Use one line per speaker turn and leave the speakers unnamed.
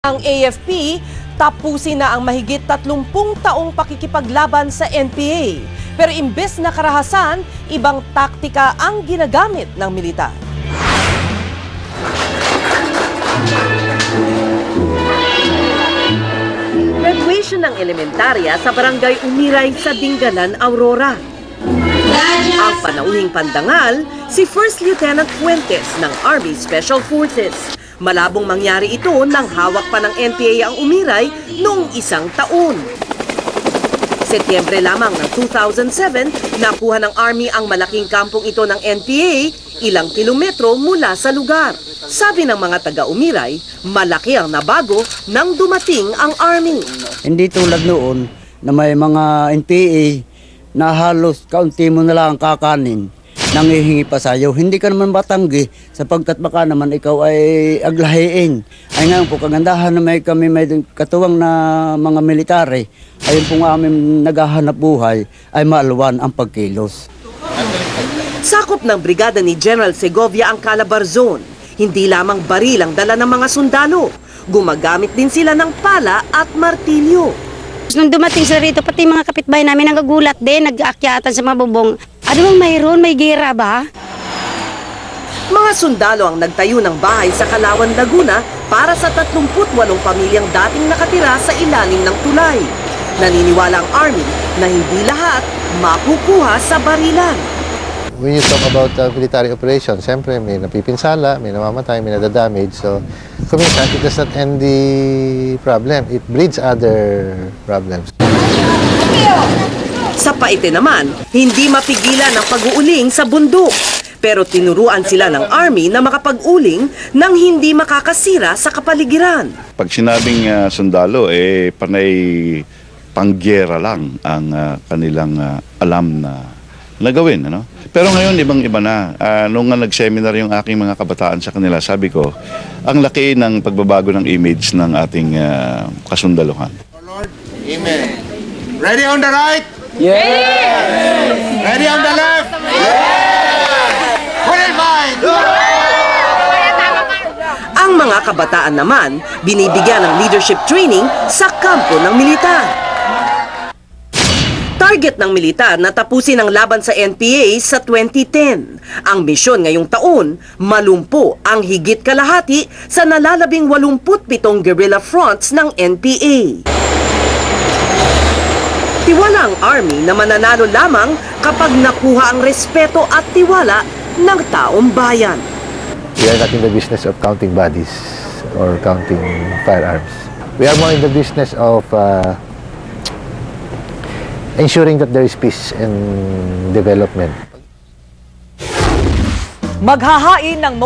Ang AFP, tapusin na ang mahigit 30 taong pakikipaglaban sa NPA. Pero imbes na karahasan, ibang taktika ang ginagamit ng militar. Graduation ng elementarya sa barangay Umiray sa Dingalan, Aurora. Ang panauhing pandangal, si First Lieutenant Fuentes ng Army Special Forces. Malabong mangyari ito nang hawak pa ng NPA ang Umiray noong isang taon. Setyembre lamang ng 2007, nakuha ng Army ang malaking kampong ito ng NPA ilang kilometro mula sa lugar. Sabi ng mga taga-Umiray, malaki ang nabago nang dumating ang Army.
Hindi tulad noon na may mga NPA na halos kaunti mo na lang ang kakanin nangihingi pa sa'yo. Hindi ka naman matanggi sapagkat baka naman ikaw ay aglahiin. Ay ngayon po, kagandahan na may kami may katuwang na mga military, ayun po nga aming naghahanap buhay, ay maaluwan ang pagkilos.
Sakop ng brigada ni General Segovia ang Calabar Zone. Hindi lamang baril ang dala ng mga sundalo. Gumagamit din sila ng pala at martilyo.
Nung dumating sila rito, pati mga kapitbahay namin nagagulat din, nag-aakyatan sa mga bubong. Ano bang mayroon? May gera ba?
Mga sundalo ang nagtayo ng bahay sa Kalawan, Laguna para sa 38 pamilyang dating nakatira sa ilalim ng tulay. Naniniwala ang Army na hindi lahat makukuha sa barilan.
When you talk about uh, military operations, siyempre may napipinsala, may namamatay, may nadadamage. So, kuminsan, it does not end the problem. It breeds other problems.
Sa Paite naman, hindi mapigilan ang pag-uuling sa bundok. Pero tinuruan sila ng Army na makapag-uling nang hindi makakasira sa kapaligiran.
Pag sinabing ah, sundalo, eh, panay panggera lang ang ah, kanilang ah, alam na nagawin. Ano? Pero ngayon, ibang-iba na. Ah, nung nga nag-seminar yung aking mga kabataan sa kanila, sabi ko, ang laki ng pagbabago ng image ng ating ah, kasundaluhan.
Amen. Ready on the right? Yes! Ready on the left? Put in mind!
Ang mga kabataan naman, binibigyan ng leadership training sa kampo ng militar. Target ng militar na tapusin ang laban sa NPA sa 2010. Ang misyon ngayong taon, malumpo ang higit kalahati sa nalalabing 87 guerrilla fronts ng NPA. Tiwala ang Army na mananalo lamang kapag nakuha ang respeto at tiwala ng taong bayan.
We are not in the business of counting bodies or counting firearms. We are more in the business of uh, ensuring that there is peace and development.
Maghahain ng